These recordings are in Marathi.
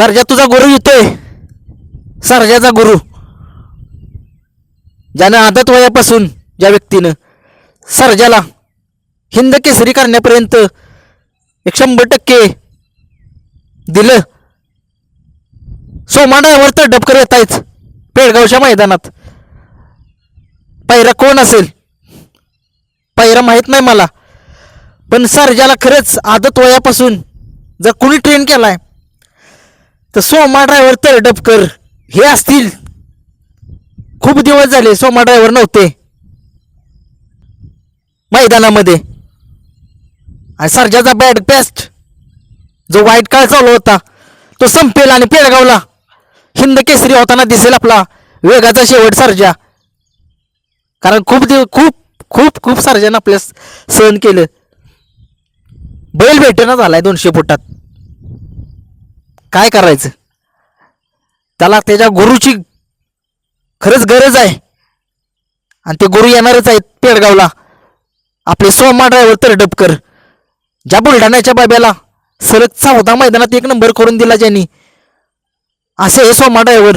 सरजा तुझा गुरु येतोय. सरजाचा गुरु. ज्यानं आदत वयापासून ज्या व्यक्तीनं सरजाला हिंद केसरी करण्यापर्यंत एक शंभर टक्के दिलं सोमा तर डबकर येत आहेच पेडगावच्या मैदानात. पैरा कोण असेल? पैरा माहीत नाही मला. पण सरजाला खरंच आदत वयापासून जर कुणी ट्रेन केलाय तर सोमा ड्रायव्हर तर डपकर हे असतील. खूप दिवस झाले सोमा ड्रायव्हर नव्हते. मैदानामध्ये. आणि सरजाचा बॅड पेस्ट जो वाईट काळ चालू होता तो संपेल आणि पेडगावला. हिंद केसरी होताना दिसेल आपला वेगाचा शेवट सरजा. कारण खूप दिव खूप खूप खूप सर्जानं आपल्या सहन केलं. बैल भेटेना झालाय दोनशे फुटात. काय करायचं? त्याला त्याच्या गुरुची खरंच गरज आहे. आणि ते गुरु येणारच आहेत पेडगावला. आपले सोमा ड्रायव्हर तर डबकर ज्या बुलढाण्याच्या बाब्याला सलग चौदा मैदानात एक नंबर करून दिला ज्यांनी असे हे सोमा ड्रायव्हर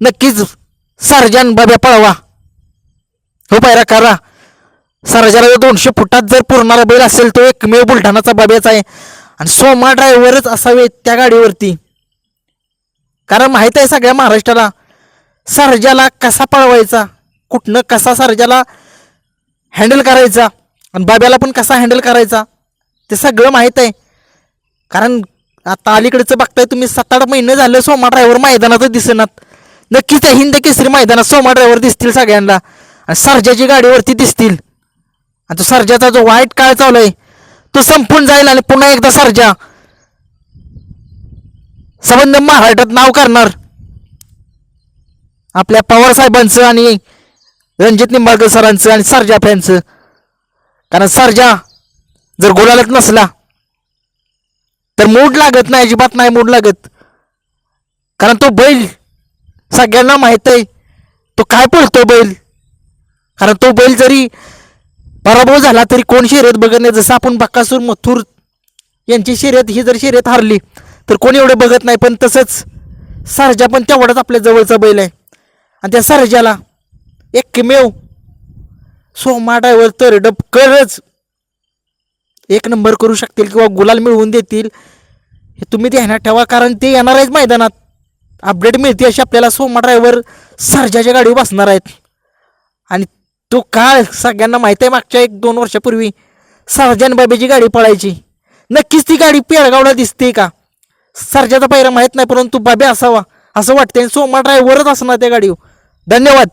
नक्कीच सर्जन बाब्या पळवा. हो पायरा करा. सरजाला दोनशे फुटात जर पुरणारा बैल असेल तो एकमेव बुलढाणाचा बाब्याचा आहे. आणि सोमा ड्रायव्हरच असावे त्या गाडीवरती. कारण माहीत आहे सगळ्या महाराष्ट्राला सर्जाला कसा पळवायचा कुठनं कसा सर्जाला हँडल करायचा आणि बाब्याला पण कसा हँडल करायचा ते सगळं माहीत आहे. कारण आता अलीकडचं बघताय तुम्ही सात आठ महिने झालं सोमा ड्रायव्हर मैदानातच दिसेनात. नक्कीच त्या हिंद केसरी मैदानात सोमा ड्रायव्हर दिसतील सगळ्यांना. आणि सर्जाची गाडीवरती दिसतील. आणि तो सर्जाचा जो वाईट काळ चालू आहे तो संपून जाईल आणि पुन्हा एकदा सर्जा. संबंध महाराष्ट्रात नाव करणार. आपल्या पवार साहेबांचं आणि रणजित निंबाळकर सरांचं आणि सरजा फॅनचं कारण सरजा जर गोलालत नसला तर मूड लागत नाही अजिबात नाही मूड लागत. कारण तो बैल सगळ्यांना माहीत आहे तो काय पळतो बैल? कारण तो बैल जरी पराभव झाला तरी कोण शर्यत बघत नाही? जसं आपण बक्कासूर मथुर यांची शर्यत ही जर शर्यत हारली तर कोणी एवढं बघत नाही? पण तसंच सरजा पण तेवढाच आपल्या जवळचा बैल आहे. आणि त्या सरजाला एकमेव सोमा ड्रायव्हर तर डबकरच एक नंबर करू शकतील किंवा गुलाल मिळवून देतील हे तुम्ही ध्यानात ठेवा कारण ते येणार आहेत मैदानात. अपडेट मिळते अशी आपल्याला सोमा ड्रायव्हर सरजाच्या गाडीवर बसणार आहेत. आणि तो काळ सगळ्यांना माहिती आहे मागच्या एक दोन वर्षापूर्वी सरजान बाबेची गाडी पळायची. नक्कीच ती गाडी पेळगावला दिसते का? सरजाचा पायरा माहीत नाही परंतु बाबे असावा असं वाटतंय. सोमा ड्रायव्हरच असणार त्या गाडीवर. धन्यवाद.